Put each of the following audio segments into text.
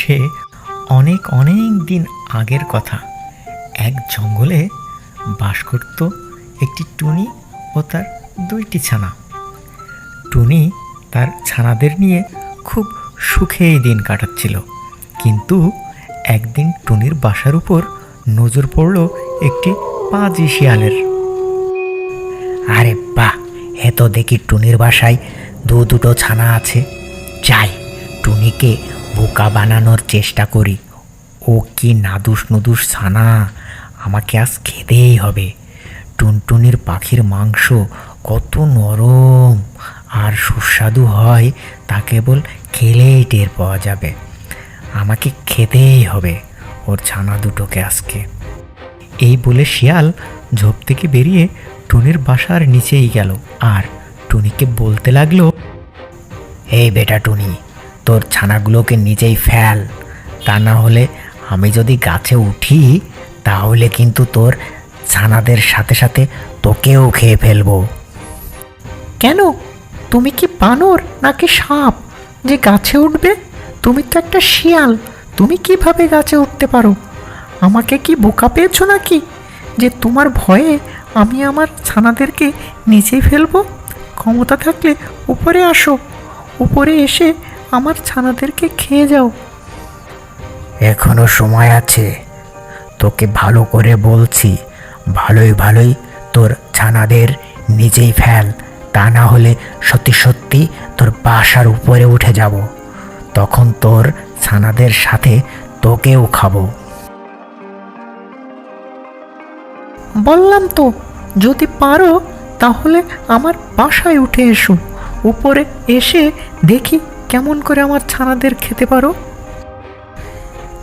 সে অনেক অনেক দিন আগের কথা। এক জঙ্গলে বাস করত একটি টুনি ও তার দুইটি ছানা। টুনি তার ছানাদের নিয়ে খুব সুখেই দিন কাটাচ্ছিল। কিন্তু একদিন টুনির বাসার উপর নজর পড়ল একটি পাজি শিয়ালের। আরে বাহ, এ তো দেখি টুনির বাসায় দু দুটো ছানা আছে। যাই, টুনিকে বোকা বানানোর চেষ্টা করি। ও কি নাদুস নুদুস ছানা? আমাকে আজ খেতেই হবে। টুনটুনির পাখির মাংস কত নরম আর সুস্বাদু হয়, তা কেবল খেলেই টের পাওয়া যাবে। আমাকে খেতেই হবে ওর ছানা দুটোকে আজকে। এই বলে শিয়াল ঝোপ থেকে বেরিয়ে টুনির বাসার নিচেই গেল। আর টুনিকে বলতে লাগল, এই বেটা টুনি তোর ছানাগুলোকে নিজেই ফেল। তা না হলে আমি যদি গাছে উঠি, তাহলে কিন্তু তোর ছানাদের সাথে সাথে তোকেও খেয়ে ফেলব। কেন? তুমি কি বানর নাকি সাপ? যে গাছে উঠবে, তুমি তো একটা শিয়াল। তুমি কীভাবে গাছে উঠতে পারো? আমাকে কি বোকা পেয়েছ নাকি? যে তোমার ভয়ে আমি আমার ছানাদেরকে নিচেই ফেলব? ক্ষমতা থাকলে উপরে আসো। উপরে এসে আমার ছানাদেরকে খেয়ে যাও। এখনও সময় আছে। তোকে ভালো করে বলছি ভালোই ভালোই তোর ছানাদের নিজেই ফেল। তা না হলে সত্যি সত্যি তোর বাসার উপরে উঠে যাব। তখন তোর ছানাদের সাথে তোকেও খাব। বললাম তো যদি পারো তাহলে আমার বাসায় উঠে এসো। উপরে এসে দেখি কেমন করে আমার ছানাদের খেতে পারো?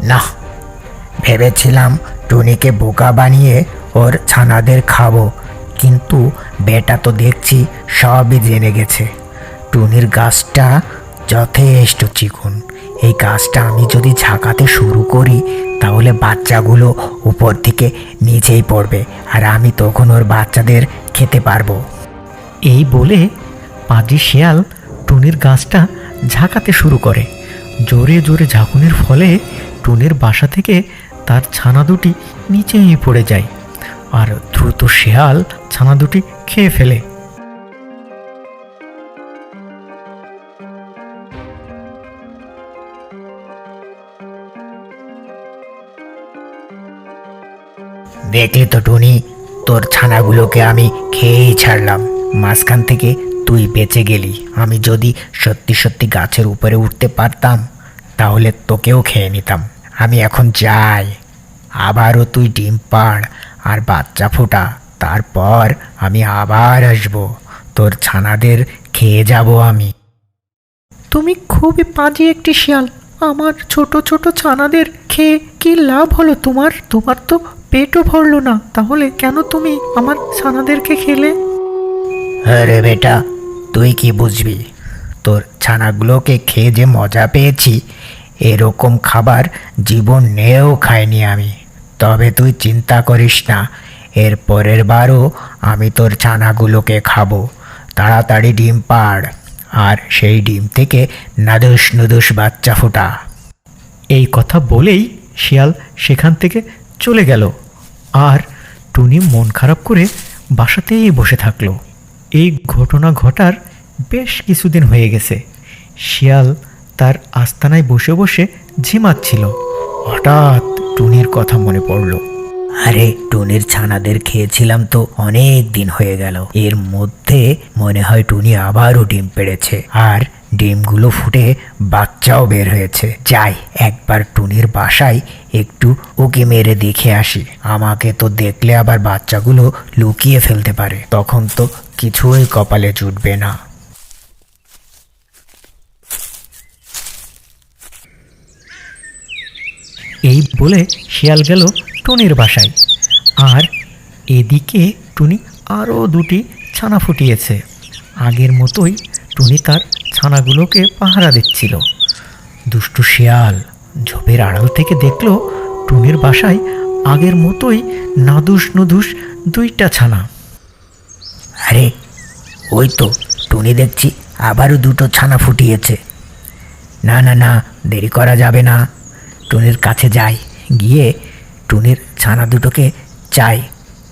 না ভেবেছিলাম টুনিকে বোকা বানিয়ে ওর ছানাদের খাব কিন্তু বেটা তো দেখছি সবই জেনে গেছে। টুনির গাছটা যথেষ্ট চিকন। এই গাছটা আমি যদি ঝাঁকাতে শুরু করি তাহলে বাচ্চাগুলো উপর থেকে নিচেই পড়বে আর আমি তখন ওর বাচ্চাদের খেতে পারব। এই বলে পাজি শিয়াল টুনির গাছটা ঝাঁকাতে শুরু করে। জোরে জোরে ঝাঁকুনির ফলে টুনির বাসা থেকে তার ছানা দুটি নিচেই পড়ে যায় আর দ্রুত শেয়াল ছানা দুটি খেয়ে ফেলে। দেখলি তো টুনি, তোর ছানাগুলোকে আমি খেয়েই ছাড়লাম। মাঝখান থেকে তুই বেঁচে গেলি। আমি যদি সত্যি সত্যি গাছের উপরে উঠতে পারতাম তাহলে তোকেও খেয়ে নিতাম। আমি এখন যাই। আবারও তুই ডিম পাড় আর বাচ্চা ফোটা। তারপর আমি আবার আসব। তোর ছানাদের খেয়ে যাব আমি। তুমি খুবই পাজি একটি শিয়াল। আমার ছোট ছোট ছানাদের খেয়ে কি লাভ হলো তোমার? তোমার তো পেটও ভরলো না। তাহলে কেন তুমি আমার ছানাদেরকে খেলে? আরে বেটা তুই কি বুঝবি? তোর ছানাগুলোকে খেয়ে যে মজা পেয়েছি, এরকম খাবার জীবন নেও খাইনি আমি। তবে তুই চিন্তা করিস না, এর পরের বারও আমি তোর ছানাগুলোকে খাব। তাড়াতাড়ি ডিম পাড়, আর সেই ডিম থেকে নাদুস নুদুস বাচ্চা ফোটা। এই কথা বলেই শিয়াল সেখান থেকে চলে গেল। আর টুনি মন খারাপ করে বাসাতেই বসে থাকল। এই ঘটনা ঘটার বেশ কিছুদিন হয়ে গেছে। শিয়াল তার আস্তানায় বসে বসে ঝিমাচ্ছিল। হঠাৎ টুনির কথা মনে পড়ল। আরে, টুনির ছানাদের খেয়েছিলাম তো অনেক দিন হয়ে গেল। এর মধ্যে মনে হয় টুনি আবারও ডিম পেড়েছে। আর ডিমগুলো ফুটে বাচ্চাও বের হয়েছে। যাই, একবার টুনির বাসায় একটু ওকে মেরে দেখে আসি। আমাকে তো দেখলে আবার বাচ্চাগুলো লুকিয়ে ফেলতে পারে। তখন তো কিছুই কপালে জুটবে না। এই বলে শিয়াল গেল টুনির বাসায়। আর এদিকে টুনি আরও দুটি ছানা ফুটিয়েছে। আগের মতোই টুনি তার ছানাগুলোকে পাহারা দিচ্ছিল। দুষ্টু শিয়াল ঝোপের আড়াল থেকে দেখল টুনির বাসায় আগের মতোই নাদুস নুদুস দুইটা ছানা। আরে, ওই তো, টুনি দেখছি আবারও দুটো ছানা ফুটিয়েছে। না না না, দেরি করা যাবে না। টুনির কাছে যাই, গিয়ে টুনির ছানা দুটোকে চাই।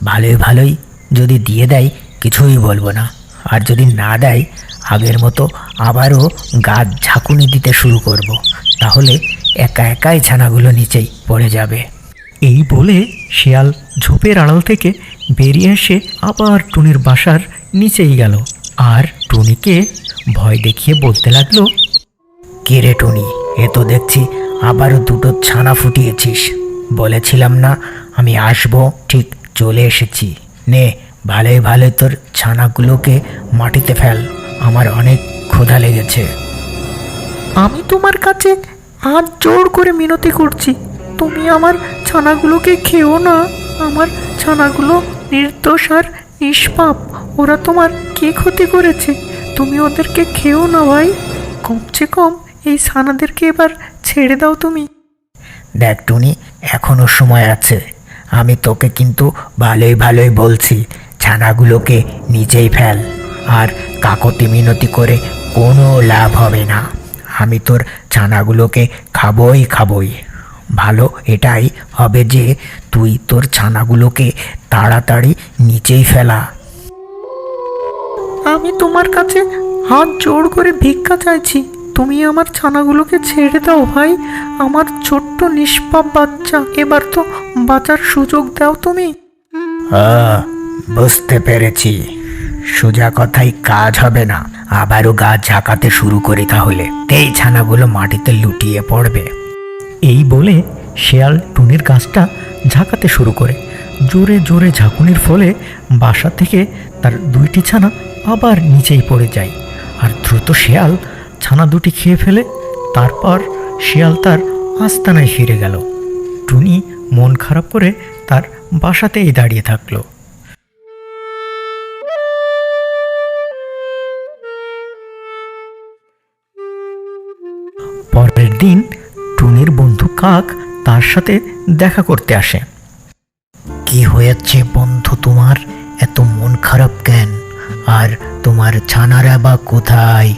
ভালোই ভালোই যদি দিয়ে দেয়, কিছুই বলব না। আর যদি না দেয়, আগের মতো আবারও গাছ ঝাঁকুনি দিতে শুরু করব। তাহলে একা একাই ছানাগুলো নিচেই পড়ে যাবে। এই বলে শিয়াল ঝোপের আড়াল থেকে বেরিয়ে এসে আবার টুনির বাসার নিচেই গেল। আর টুনিকে ভয় দেখিয়ে বলতে লাগল, কে রে টুনি? এ তো দেখছি আবারও দুটো ছানা ফুটিয়েছিস। বলেছিলাম না, আমি আসব, ঠিক চলে এসেছি। নে ভালোই ভালোই তোর ছানাগুলোকে মাটিতে ফেল, আমার অনেক ক্ষুধা লেগেছে। আমি তোমার কাছে হাত জোর করে মিনতি করছি, তুমি আমার ছানাগুলোকে খেও না, আমার ছানাগুলো নির্দোষ আর নিষ্পাপ, ওরা তোমার কি ক্ষতি করেছে? তুমি ওদেরকে খেও না ভাই কমসে কম। এই ছানাদেরকে এবার ছেড়ে দাও তুমি। দেখ টুনি এখনও সময় আছে। আমি তোকে কিন্তু ভালোই ভালোই বলছি ছানাগুলোকে নিচেই ফেল। আর কাকতি মিনতি করে কোনো লাভ হবে না। আমি তোর ছানাগুলোকে খাবই খাবই। ভালো এটাই হবে যে তুই তোর ছানাগুলোকে তাড়াতাড়ি নিচেই ফেলা। আমি তোমার কাছে হাত জোর করে ভিক্ষা চাইছি। তুমি আমার ছানাগুলোকে ছেড়ে দাও ভাই। আমার ছোট্ট নিষ্পাপ বাচ্চা, এবার তো বাঁচার সুযোগ দাও তুমি। বুঝতে পেরেছি। সোজা কথাই কাজ হবে না। আবারও গাছ ঝাঁকাতে শুরু করি তাহলে। এই ছানাগুলো মাটিতে লুটিয়ে পড়বে। এই বলে শেয়াল টুনির গাছটা ঝাঁকাতে শুরু করে। জোরে জোরে ঝাঁকুনির ফলে বাসা থেকে তার দুইটি ছানা আবার নিচেই পড়ে যায়। আর দ্রুত শেয়াল ছানা দুটি খেয়ে ফেলে, তারপর শিয়াল তার আস্তানায় ফিরে গেল। টুনি মন খারাপ করে তার বাসাতেই দাঁড়িয়ে থাকল। পরের দিন টুনির বন্ধু কাক তার সাথে দেখা করতে আসে। কি হয়েছে বন্ধু তোমার? এত মন খারাপ কেন? আর তোমার ছানারা বা কোথায়?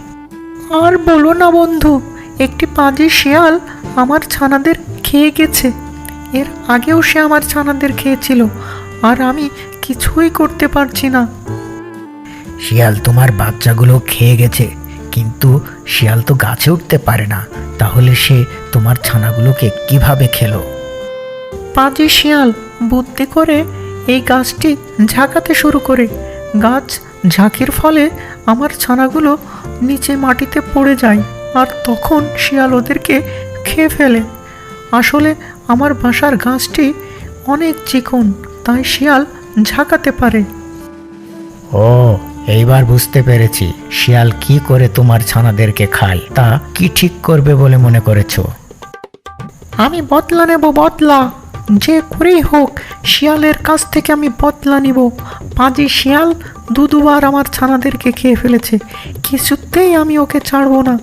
আর বলো না বন্ধু একটি পাজি শিয়াল আমার ছানাদের খেয়ে গেছে। এর আগেও সে আমার ছানাদের খেয়েছিল আর আমি কিছুই করতে পারছি না। শিয়াল তোমার বাচ্চাগুলো খেয়ে গেছে কিন্তু শিয়াল তো গাছে উঠতে পারে না তাহলে সে তোমার ছানাগুলোকে কীভাবে খেলো? পাজি শিয়াল বুদ্ধি করে এই গাছটি ঝাঁকাতে শুরু করে। গাছ ঝাঁকির ফলে আমার ছানাগুলো নিচে মাটিতে পড়ে যায় আর তখন শিয়াল ওদেরকে খেয়ে ফেলে। আসলে আমার বাসার গাছটি অনেক চিকন তাই শিয়াল ঝাঁকাতে পারে। ও এইবার বুঝতে পেরেছি শিয়াল কি করে তোমার ছানাদেরকে খায় তা কি ঠিক করবে বলে মনে করেছ? আমি বদলা নেব বদলা! যে করেই হোক শিয়ালের কাছ থেকে আমি বদলা নিব। পাজি শিয়াল দু দুবার আমার ছানাদেরকে খেয়ে ফেলেছে। কিছুতেই আমি ওকে ছাড়বো না।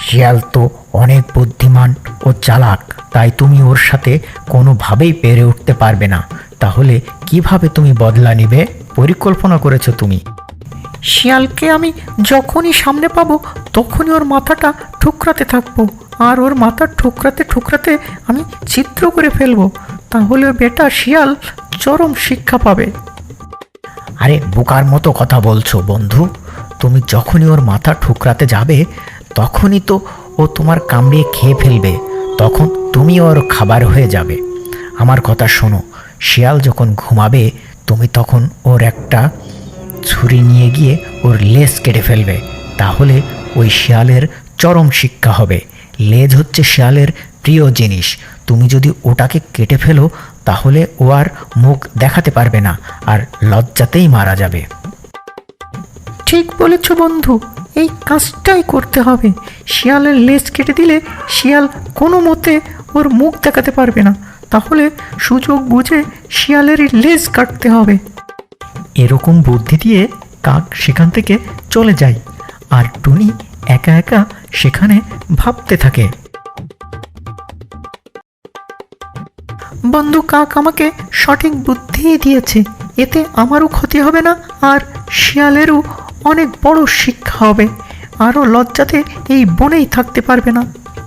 শিয়াল তো অনেক বুদ্ধিমান ও চালাক তাই তুমি ওর সাথে কোনোভাবেই পেরে উঠতে পারবে না। তাহলে কীভাবে তুমি বদলা নিবে? পরিকল্পনা করেছ তুমি। শিয়ালকে আমি যখনই সামনে পাবো তখনই ওর মাথাটা ঠুকরাতে থাকব। আর ওর মাথা ঠুকরাতে ঠুকরাতে আমি চিত্র করে ফেলব, তাহলে বেটা শিয়াল চরম শিক্ষা পাবে। আরে, বোকার মতো কথা বলছো বন্ধু। তুমি যখনই ওর মাথা ঠুকরাতে যাবে, তখনই তো ও তোমার কামড়িয়ে খেয়ে ফেলবে, তখন তুমি ওর খাবার হয়ে যাবে। আমার কথা শোনো, শিয়াল যখন ঘুমাবে, তুমি তখন ওর একটা ছুরি নিয়ে গিয়ে ওর লেজ কেটে ফেলবে, তাহলে ওই শিয়ালের চরম শিক্ষা হবে। লেজ হচ্ছে শিয়ালের প্রিয় জিনিস। তুমি যদি ওটাকে কেটে ফেলো তাহলে ও আর মুখ দেখাতে পারবে না আর লজ্জাতেই মারা যাবে। ঠিক বলেছ বন্ধু এই কাজটাই করতে হবে। শিয়ালের লেজ কেটে দিলে শিয়াল কোনো মতে ওর মুখ দেখাতে পারবে না। তাহলে সুযোগ বুঝে শিয়ালের লেজ কাটতে হবে। এরকম বুদ্ধি দিয়ে কাক সেখান থেকে চলে যায়। আর টুনি একা একা সেখানে ভাবতে থাকে। বন্ধু কাক আমাকে সঠিক বুদ্ধিই দিয়েছে, এতে আমারও ক্ষতি হবে না, আর শিয়ালেরও অনেক বড় শিক্ষা হবে। আরও লজ্জাতে এই বনেই থাকতে পারবে না।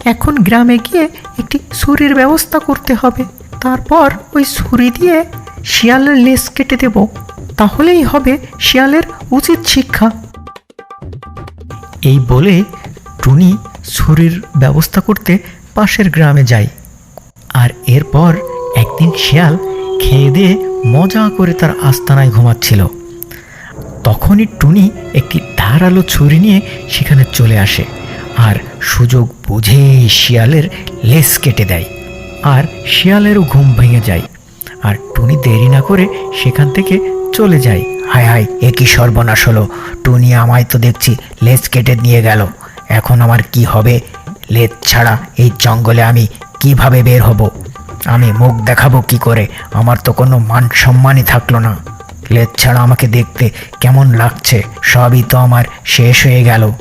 এখন গ্রামে গিয়ে একটি ছুরির ব্যবস্থা করতে হবে। তারপর ওই ছুরি দিয়ে শিয়ালের লেজ কেটে দেব। তাহলেই হবে শিয়ালের উচিত শিক্ষা। এই বলে টুনি ছুরির ব্যবস্থা করতে পাশের গ্রামে যায়। আর এরপর একদিন শিয়াল খেয়ে দিয়ে মজা করে তার আস্তানায় ঘুমাচ্ছিল। তখনই টুনি একটি ধারালো ছুরি নিয়ে সেখানে চলে আসে আর সুযোগ বুঝে শিয়ালের লেস কেটে দেয় আর শিয়ালেরও ঘুম ভেঙে যায় আর টুনি দেরি না করে সেখান থেকে চলে যায়। হায় হায়, এ কি সর্বনাশ হলো। টুনি আমায় তো দেখছি, লেজ কেটে নিয়ে গেল। এখন আমার কি হবে? লেজ ছাড়া এই জঙ্গলে আমি কীভাবে বের হব? আমি মুখ দেখাবো কি করে? আমার তো কোনো মান সম্মানই থাকল না। লেজ ছাড়া আমাকে দেখতে কেমন লাগছে? সবই তো আমার শেষ হয়ে গেল।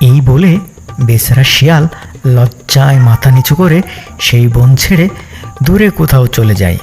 এই বলে বেচারা শিয়াল লজ্জায় মাথা নিচু করে সেই বন ছেড়ে দূরে কোথাও চলে যায়।